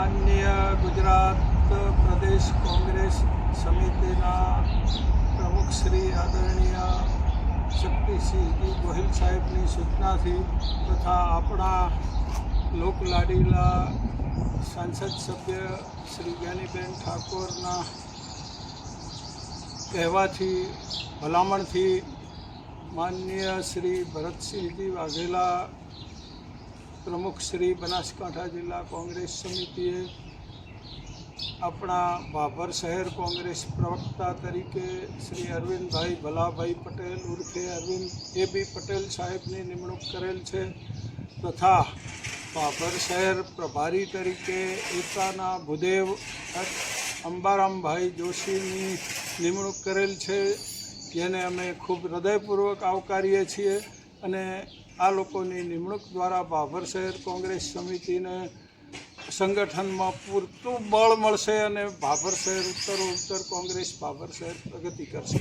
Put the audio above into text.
માન્ય ગુજરાત પ્રદેશ કોંગ્રેસ સમિતિના પ્રમુખ શ્રી આદરણીય શક્તિસિંહજી ગોહિલ સાહેબની સૂચનાથી તથા આપણા લોકલાડીલા સાંસદ સભ્ય શ્રી જ્ઞાનીબેન ઠાકોરના કહેવાથી, ભલામણથી માનનીય શ્રી ભરતસિંહજી વાઘેલા પ્રમુખ શ્રી બનાસકાંઠા જિલ્લા કોંગ્રેસ સમિતિએ આપણા ભાભર શહેર કોંગ્રેસ પ્રવક્તા તરીકે શ્રી અરવિંદભાઈ ભલાભાઈ પટેલ ઉર્ફે અરવિંદ એ બી પટેલ સાહેબની નિમણૂક કરેલ છે તથા ભાભર શહેર પ્રભારી તરીકે એકતાના ભૂદેવ અંબારામભાઈ જોશીની નિમણૂક કરેલ છે, જેને અમે ખૂબ હૃદયપૂર્વક આવકારીએ છીએ અને આ લોકોની નિમણૂક દ્વારા ભાભર શહેર કોંગ્રેસ સમિતિને સંગઠનમાં પૂરતું બળ મળશે અને ભાભર શહેર ઉત્તર ઉત્તર કોંગ્રેસ ભાભર શહેર પ્રગતિ કરશે.